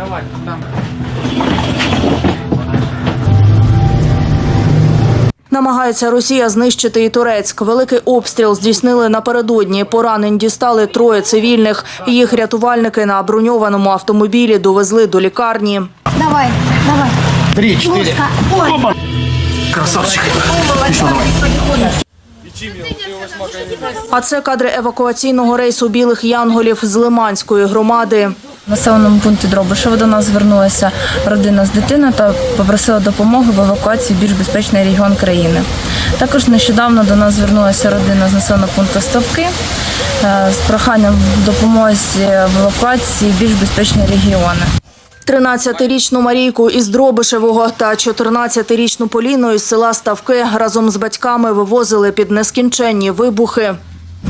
Давай, там. Намагається Росія знищити і Турецьк. Великий обстріл здійснили напередодні. Поранень дістали троє цивільних. Їх рятувальники на броньованому автомобілі довезли до лікарні. Давай, давай. Три. Пушка. Красавчик. А це кадри евакуаційного рейсу білих янголів з Лиманської громади. В населеному пункті Дробишево до нас звернулася родина з дитиною та попросила допомоги в евакуації в більш безпечний регіон країни. Також нещодавно до нас звернулася родина з населеного пункту Стопки е, з проханням в допомозі в евакуації в більш безпечні регіони. 13-річну Марійку із Дробишевого та 14-річну Поліну із села Ставки разом з батьками вивозили під нескінченні вибухи.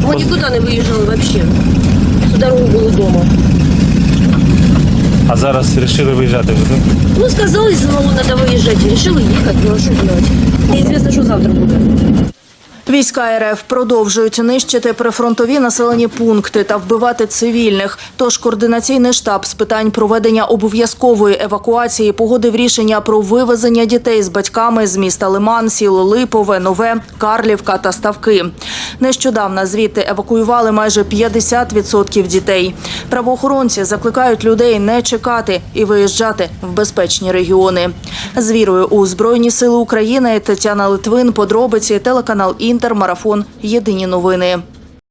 Мы никуда не выезжали вообще. Всю дорогу было дома. А зараз вирішили виїжджати вже, так? Ну, сказали, самому надо выезжать. Решила ехать, ну а что делать? Неизвестно, что завтра будет. Війська РФ продовжують нищити прифронтові населені пункти та вбивати цивільних. Тож координаційний штаб з питань проведення обов'язкової евакуації погодив рішення про вивезення дітей з батьками з міста Лиман, сіл Липове, Нове, Карлівка та Ставки. Нещодавно звідти евакуювали майже 50% дітей. Правоохоронці закликають людей не чекати і виїжджати в безпечні регіони. З вірою у Збройні Сили України Тетяна Литвин, подробиці, телеканал Інтер, марафон. Єдині новини.